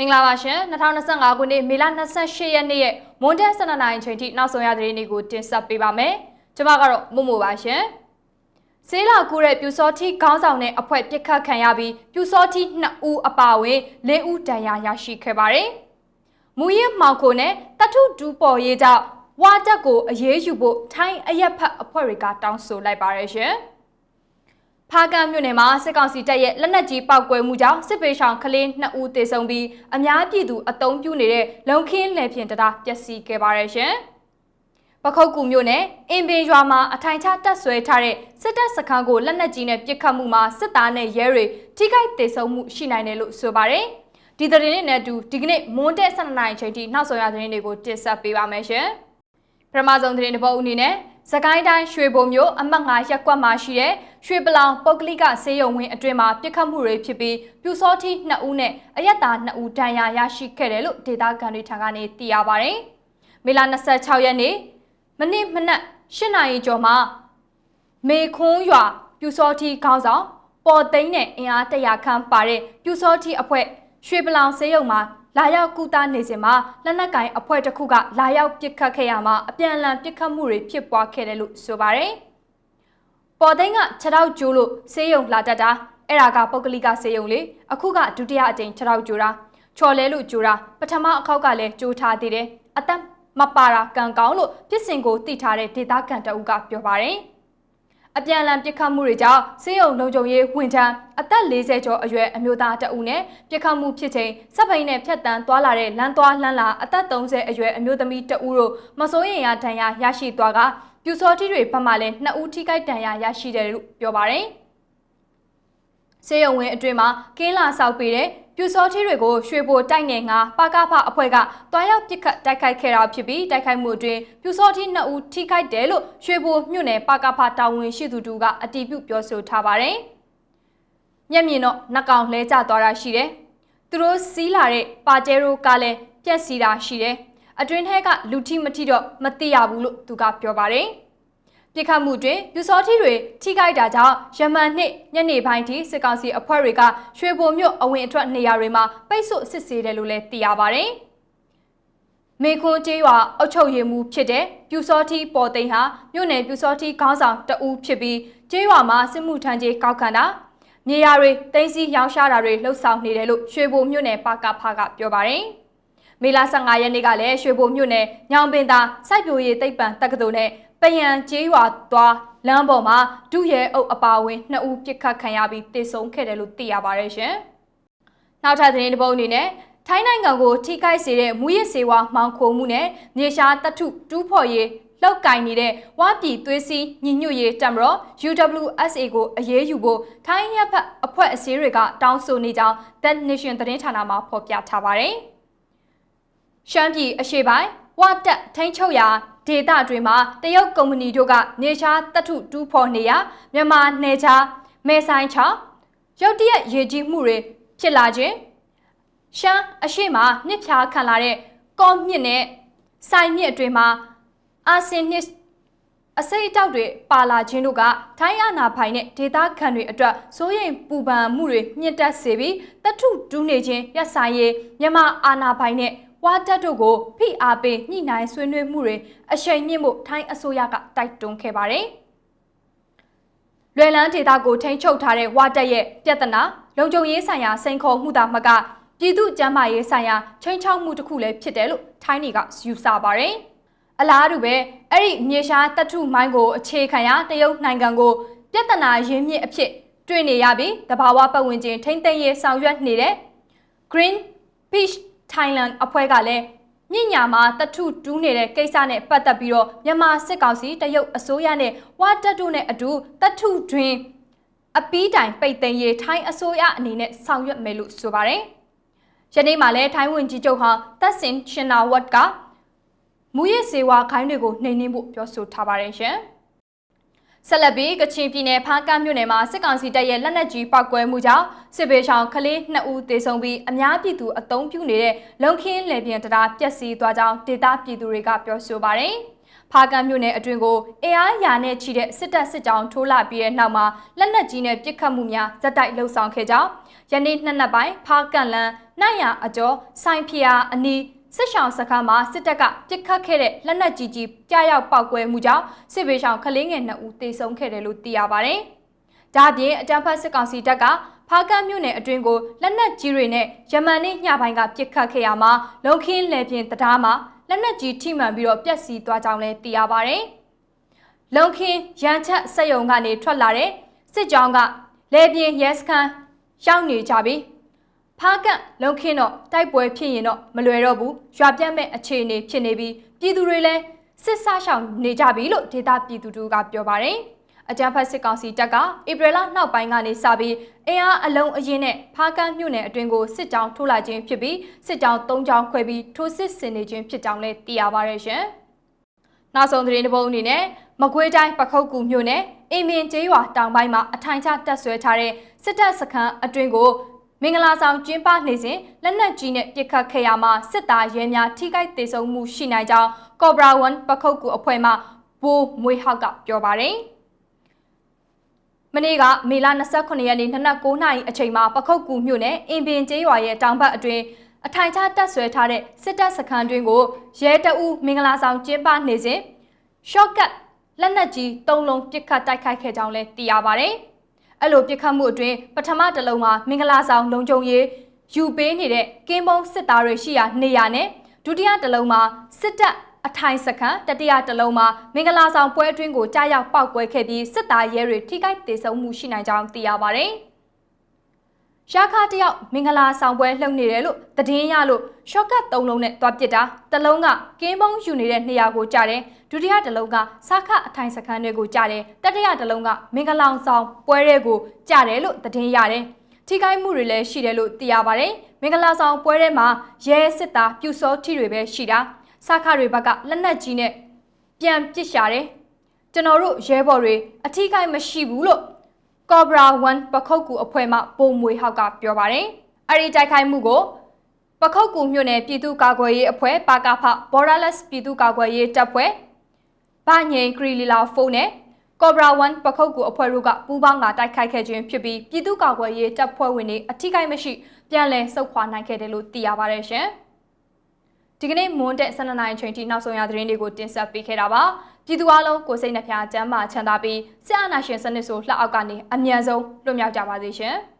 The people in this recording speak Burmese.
မင်္ဂလာပါရှင်2025ခုနှစ်မေလ28ရက်နေ့ရဲ့မွန်တက်12နိုင်အချိန်ထိနောက်ဆုံးရသတင်းတွေကိုတင်ဆက်ပေးပါမယ်ကျွန်မကတော့မမိုပါရှင်ဆေးလာကူတဲ့ပြူစောတိခေါင်းဆောင်တဲ့အဖွဲ့ပြစ်ခတ်ခံရပြီးပြူစောတိ2ဦးအပါအဝင်4ဦးဒဏ်ရာရရှိခဲ့ပါတယ်မူရစ်မောင်ခိုနဲ့တထုဒူပေါ်ရေးကြောင့်ဝါတက်ကိုအရေးယူဖို့ထိုင်းအရက်ဖတ်အဖွဲ့တွေကတောင်းဆိုလိုက်ပါတယ်ရှင် ဖားကန့်မြို့နယ်မှာစစ်ကောင်စီတပ်ရဲ့လက်နက်ကြီးပောက်ကွဲမှုကြောင့်စစ်ပေဆောင်ကလေး2ဦးသေဆုံးပြီးအများပြည်သူအုံပြုနေတဲ့လုံခင်းလယ်ပြင်တရားပျက်စီးခဲ့ပါတယ်ရှင်။ပခုတ်ကူမြို့နယ်အင်ပင်ရွာမှာအထိုင်ချတက်ဆွဲထားတဲ့စစ်တပ်စခန်းကိုလက်နက်ကြီးနဲ့ပစ်ခတ်မှုမှာစစ်သားနဲ့ရဲတွေထိခိုက်သေဆုံးမှုရှိနိုင်တယ်လို့ဆိုပါတယ်။ဒီသတင်းလေးနဲ့အတူဒီကနေ့မွန်တက်12နိုင်ချိန်ထိနောက်ဆုံးရသတင်းတွေကိုတင်ဆက်ပေးပါမယ်ရှင်။ ပထမဆုံးသတင်းတစ်ပုဒ်အနေနဲ့စကိုင်းတိုင်းရွှေဘုံမြို့အမှတ်9ရပ်ကွက်မှာရှိတဲ့ရွှေပလောင်ပုတ်ကလိကဆေးရုံဝင်းအတွင်းမှာပြစ်ခတ်မှုတွေဖြစ်ပြီးပြူစောတိ2ဦးနဲ့အရက်သား2ဦးဒဏ်ရာရရှိခဲ့တယ်လို့ဒေသခံတွေထံကနေသိရပါဗျ။မေလ26ရက်နေ့မနေ့မနက်8နာရီကျော်မှာမေခွန်းရွာပြူစောတိခေါင်းဆောင်ပေါ်သိန်းနဲ့အင်အားတရာခန့်ပါတဲ့ပြူစောတိအဖွဲ့ရွှေပလောင်ဆေးရုံမှာ လာရောက်ကူတာနေစဉ်မှာလက်နက်ကင်အဖွဲ့တစ်ခုကလာရောက်ပစ်ခတ်ခဲ့ရမှာအပြန်အလှန်ပစ်ခတ်မှုတွေဖြစ်ပွားခဲ့တယ်လို့ဆိုပါတယ်။ပေါ်သိန်းကခြေထောက်ကျိုးလို့ဆေးရုံလာတတ်တာအဲ့ဒါကပုတ်ကလိကဆေးရုံလေအခုကဒုတိယအကြိမ်ခြေထောက်ကျိုးတာချော်လဲလို့ကျိုးတာပထမအခောက်ကလည်းကျိုးထားသေးတယ်အသက်မပါတာကံကောင်းလို့ပြစ်စင်ကိုတိထားတဲ့ဒေသခံတအုပ်ကပြောပါတယ်။ အပြန်အလှန်ပြစ်ခတ်မှုတွေကြောင့်စေယုံလုံခြုံရေးဝန်ထမ်းအသက်40ကျော်အရွယ်အမျိုးသားတအုပ်နဲ့ပြစ်ခတ်မှုဖြစ်ချိန်စက်ပိန်နဲ့ဖြတ်တန်းသွားလာတဲ့လမ်းသွားလမ်းလာအသက်30အရွယ်အမျိုးသမီးတအုပ်တို့မစိုးရင်ရဒဏ်ရာရရှိသွားကပြူစောတိတွေဘက်မှလည်းနှစ်ဦးထိခိုက်ဒဏ်ရာရရှိတယ်လို့ပြောပါတယ်စေယုံဝင်းအတွင်းမှာကင်းလာဆောက်ပေးတဲ့ ပြူစောထီးတွေကိုရွှေဘိုတိုက်နယ်ငါပါကဖအဖွဲ့ကတွားရောက်ပစ်ခတ်တိုက်ခိုက်ခဲ့တာဖြစ်ပြီးတိုက်ခိုက်မှုအတွင်းပြူစောထီး2ဦးထိခိုက်တယ်လို့ရွှေဘိုမြို့နယ်ပါကဖတာဝန်ရှိသူတို့ကအတည်ပြုပြောဆိုထားပါတယ်။မျက်မြင်တော့နှကောင်လဲကျသွားတာရှိတယ်။သူတို့စီးလာတဲ့ပါတဲရိုကလည်းပြက်စီတာရှိတယ်။အတွင်းထဲကလူထိမထိတော့မသိရဘူးလို့သူကပြောပါတယ်။ ပြစ်ခတ်မှုတွင်ပြူစောထီတွေထိခိုက်တာကြောင့်ယမန်နှစ်ညနေပိုင်းထိစစ်ကောင်စီအဖွဲ့တွေကရွှေဘိုမြို့အဝင်အထွက်နေရာတွေမှာပိတ်ဆို့စစ်ဆေးတယ်လို့လည်းသိရပါတယ်။မေခွန်းကျေးရွာအုပ်ချုပ်ရေးမှူးဖြစ်တဲ့ပြူစောထီပေါ်သိန်းဟာမြို့နယ်ပြူစောထီခေါင်းဆောင်တဦးဖြစ်ပြီးကျေးရွာမှာစစ်မှုထမ်းကြီးကောက်ခံတာမြေယာတွေတင်းစီရောင်းရှားတာတွေလှုပ်ဆောင်နေတယ်လို့ရွှေဘိုမြို့နယ်ပါကဖကပြောပါတယ်။မေလ15ရက်နေ့ကလည်းရွှေဘိုမြို့နယ်ညောင်ပင်သာစိုက်ပျိုးရေးသိပ္ပံတက္ကသိုလ်နဲ့ ပယံကျေးရွာသွားလမ်းပေါ်မှာဒုရဲအုပ်အပါဝင်နှစ်ဦးပြစ်ခတ်ခံရပြီးတေဆုံးခဲ့တယ်လို့သိရပါတယ်ရှင်။နောက်ထပ်သတင်းတစ်ပုဒ်အနေနဲ့ထိုင်းနိုင်ငံကိုထိခိုက်စေတဲ့မူရစ်စေဝါမှောင်ခိုမှုနဲ့မြေရှားတထုတူးဖော်ရေးလောက်ကင်နေတဲ့ဝါပြည်သွေးစည်းညီညွတ်ရေးတမတော် UWSA ကိုအရေးယူဖို့ထိုင်းရပ်ဖက်အဖွဲ့အစည်းတွေကတောင်းဆိုနေကြောင်း The Nation သတင်းဌာနမှဖော်ပြထားပါတယ်။ရှမ်းပြည်အရှေ့ပိုင်းဝါတက်ထိန်ချုပ်ရာ ဒေသတွင်မှာတရုတ်ကုမ္ပဏီတို့ကနေချားတထုတူးဖော်နေရမြန်မာနယ်ချားမဲဆိုင်ချောင်းရုတ်တရက်ရေကြီးမှုတွေဖြစ်လာခြင်းရှမ်းအရှိမမြစ်ဖြားခံလာတဲ့ကောမြစ်နဲ့ဆိုင်မြစ်အတွင်မှာအာဆင်နစ်အစိတ်အတောက်တွေပါလာခြင်းတို့ကထိုင်းအာနာဖိုင်နဲ့ဒေသခံတွေအတွက်စိုးရိမ်ပူပန်မှုတွေမြင့်တက်စေပြီးတထုတူးနေခြင်းရက်ဆိုင်ရေးမြန်မာအာနာဖိုင်နဲ့ ဝါတက်တို့ကိုဖိအားပေးညှိနှိုင်းဆွေးနွေးမှုတွေအရှိန်မြင့်ဖို့ထိုင်းအစိုးရကတိုက်တွန်းခဲ့ပါတယ်။လွယ်လန်းဒေသကိုထိန်းချုပ်ထားတဲ့ဝါတက်ရဲ့ပြဿနာလုံခြုံရေးဆိုင်ရာစိန်ခေါ်မှုသာမကပြည်သူ့ကျန်းမာရေးဆိုင်ရာချိန်ချောက်မှုတစ်ခုလည်းဖြစ်တယ်လို့ထိုင်းတွေကယူဆပါတယ်။အလားတူပဲအဲ့ဒီမြေရှားတထုမိုင်းကိုအခြေခံရတရုတ်နိုင်ငံကိုပြဿနာရင်းမြစ်အဖြစ်တွေ့နေရပြီးတဘာဝပတ်ဝန်းကျင်ထိမ့်သိမ်းရေးဆောင်ရွက်နေတဲ့ Green Peace Thailand အဖွဲ့ကလည်းညညာမှာတထုတူးနေတဲ့ကိစ္စနဲ့ပတ်သက်ပြီးတော့မြန်မာစစ်ကောင်စီတရုတ်အစိုးရနဲ့ဝါတက်တို့နဲ့အတူတထုတွင်အပီးတိုင်ပိတ်သိမ်းရေးထိုင်းအစိုးရအနေနဲ့ဆောင်ရွက်မယ်လို့ဆိုပါတယ်။ယနေ့မှလည်းထိုင်းဝန်ကြီးချုပ်ဟာသက်စင်ရှင်နာဝတ်ကမူရစ်စေဝါခိုင်းတွေကိုနှိမ်နင်းဖို့ပြောဆိုထားပါတယ်ရှင်။ ဆက်လက်ပြီးကချင်ပြည်နယ်ဖားကန့်မြို့နယ်မှာစစ်ကောင်စီတပ်ရဲ့လက်နက်ကြီးပောက်ကွဲမှုကြောင့်စစ်ဘေးရှောင်ကလေး2ဦးသေဆုံးပြီးအများပြည်သူအုံပြုနေတဲ့လုံခင်းလယ်ပြင်တရားပျက်စီးသွားကြောင်းဒေသပြည်သူတွေကပြောဆိုပါတယ်။ဖားကန့်မြို့နယ်အတွင်းကိုအင်အားရာနဲ့ချီတဲ့စစ်တပ်စစ်ကြောင်းထိုးလာပြီးတဲ့နောက်မှာလက်နက်ကြီးနဲ့ပစ်ခတ်မှုများဇက်တိုက်လှုပ်ဆောင်ခဲ့ကြောင်းယနေ့နှစ်နက်ပိုင်းဖားကန့်လန်နိုင်ရအကျော်ဆိုင်ဖျာအနီး စစ်ဆောင်စခန်းမှာစစ်တပ်ကပစ်ခတ်ခဲ့တဲ့လက်နက်ကြီးကြီးကြားရောက်ပောက်ကွဲမှုကြောင့်စစ်ဘေးရှောင်ကလေးငယ်2ဦးသေဆုံးခဲ့တယ်လို့သိရပါတယ်။ဒါ့အပြင်အကြမ်းဖက်စစ်ကောင်စီတပ်ကဖားကန့်မြို့နယ်အတွင်းကိုလက်နက်ကြီးတွေနဲ့ယမန်နေ့ညပိုင်းကပစ်ခတ်ခဲ့ရမှာလုံခင်းလယ်ပြင်တရားမှာလက်နက်ကြီးထိမှန်ပြီးတော့ပြက်စီးသွားကြောင်းလည်းသိရပါတယ်။လုံခင်းရန်ချက်စက်ယုံကနေထွက်လာတဲ့စစ်ကြောင်းကလယ်ပြင်ရဲစခန်းရောက်နေကြပြီး ဖားကန့်လုံခင်းတော့တိုက်ပွဲဖြစ်ရင်တော့မလွယ်တော့ဘူးရွာပြတ်မဲ့အခြေအနေဖြစ်နေပြီးပြည်သူတွေလည်းစစ်ဆရှောင်နေကြပြီလို့ဒေတာပြည်သူတို့ကပြောပါတယ်။အကြမ်းဖက်စစ်ကောင်စီတပ်ကဧပြီလနောက်ပိုင်းကနေစပြီးအင်အားအလုံးအရင်နဲ့ဖားကန့်မြို့နယ်အတွင်းကိုစစ်ကြောင်းထိုးလာခြင်းဖြစ်ပြီးစစ်ကြောင်း၃ကြောင်းခွဲပြီးထိုးစစ်ဆင်နေခြင်းဖြစ်ကြောင်းလည်းသိရပါတယ်ရှင်။နောက်ဆုံးသတင်းတစ်ပုဒ်အနေနဲ့မကွေးတိုင်းပခုတ်ကူမြို့နယ်အင်မင်ကျေးရွာတောင်ပိုင်းမှာအထိုင်ချတက်ဆွဲထားတဲ့စစ်တပ်စခန်းအတွင်းကို မင်္ဂလာဆောင်ကျင်းပနေစဉ်လက်နက်ကြီးနဲ့ပစ်ခတ်ခဲ့ရမှာစစ်သားရဲများထိခိုက်ဒေဆုံးမှုရှိနိုင်ကြောင်းကော့ဘရာ1ပခုတ်ကူအဖွဲ့မှဘိုးမွေးဟောက်ကပြောပါတယ်။မနေ့ကမေလ29ရက်နေ့နနက်9:00နာရီအချိန်မှာပခုတ်ကူမြို့နယ်အင်ပင်ကျေးရွာရဲ့တောင်ဘက်အတွင်းအထိုင်ချတက်ဆွဲထားတဲ့စစ်တပ်စခန်းတွင်ကိုရဲတအူးမင်္ဂလာဆောင်ကျင်းပနေစဉ် shortcut လက်နက်ကြီး၃လုံးပစ်ခတ်တိုက်ခိုက်ခဲ့ကြောင်းလည်းသိရပါတယ်။ အဲ့လိုပစ်ခတ်မှုအတွင်းပထမတစ်လုံးမှာမင်္ဂလာဆောင်လုံခြုံရေးယူပေးနေတဲ့ကင်းဘုံစစ်သားတွေရှိရာနေရာနဲ့ဒုတိယတစ်လုံးမှာစစ်တပ်အထိုင်စခန်းတတိယတစ်လုံးမှာမင်္ဂလာဆောင်ပွဲအတွင်းကိုကြားရောက်ပောက်ကွဲခဲ့ပြီးစစ်သားရဲတွေထိခိုက်ဒေဆုံးမှုရှိနိုင်ကြောင်းသိရပါတယ်။ ရှားခါတယောက်မင်္ဂလာဆောင်ပွဲလှုပ်နေတယ်လို့သတင်းရလို့ရှော့ကတ်၃လုံးနဲ့တွားပစ်တာတစ်လုံးကကင်းဘုံယူနေတဲ့နေရာကိုကြားတယ်ဒုတိယတစ်လုံးကစားခအထိုင်စခန်းတွေကိုကြားတယ်တတိယတစ်လုံးကမင်္ဂလာဆောင်ပွဲတွေကိုကြားတယ်လို့သတင်းရတယ်ထိခိုက်မှုတွေလည်းရှိတယ်လို့သိရပါတယ်မင်္ဂလာဆောင်ပွဲထဲမှာရဲစစ်သားပြူစောထီတွေပဲရှိတာစားခတွေဘက်ကလက်နက်ကြီးနဲ့ပြန်ပစ်ရှာတယ်ကျွန်တော်တို့ရဲဘော်တွေအထိခိုက်မရှိဘူးလို့ Cobra 1ပခုတ်ကူအဖွဲ့မှပုံမွေဟောက်ကပြောပါတယ်။အဲ့ဒီတိုက်ခိုက်မှုကိုပခုတ်ကူမြို့နယ်ပြည်သူ့ကာကွယ်ရေးအဖွဲ့ပါကာဖ Borderless ပြည်သူ့ကာကွယ်ရေးတပ်ဖွဲ့ဗညင်ကရီလီလာဖုန်းနဲ့ Cobra 1ပခုတ်ကူအဖွဲ့တို့ကပူးပေါင်းကတိုက်ခိုက်ခဲ့ခြင်းဖြစ်ပြီးပြည်သူ့ကာကွယ်ရေးတပ်ဖွဲ့ဝင်တွေအထိကိမရှိပြန်လည်ဆုတ်ခွာနိုင်ခဲ့တယ်လို့သိရပါတယ်ရှင်။ ဒီကနေ့မွန်းတဲ့12နိုင်ချိန်ထိနောက်ဆုံးရသတင်းတွေကိုတင်ဆက်ပေးခဲ့တာပါပြည်သူအလုံးကိုစိတ်နှဖျားစမ်းမချမ်းသာပြီးစစ်အာဏာရှင်စနစ်ဆိုလှအောက်ကနေအမြန်ဆုံးလွတ်မြောက်ကြပါစေရှင်။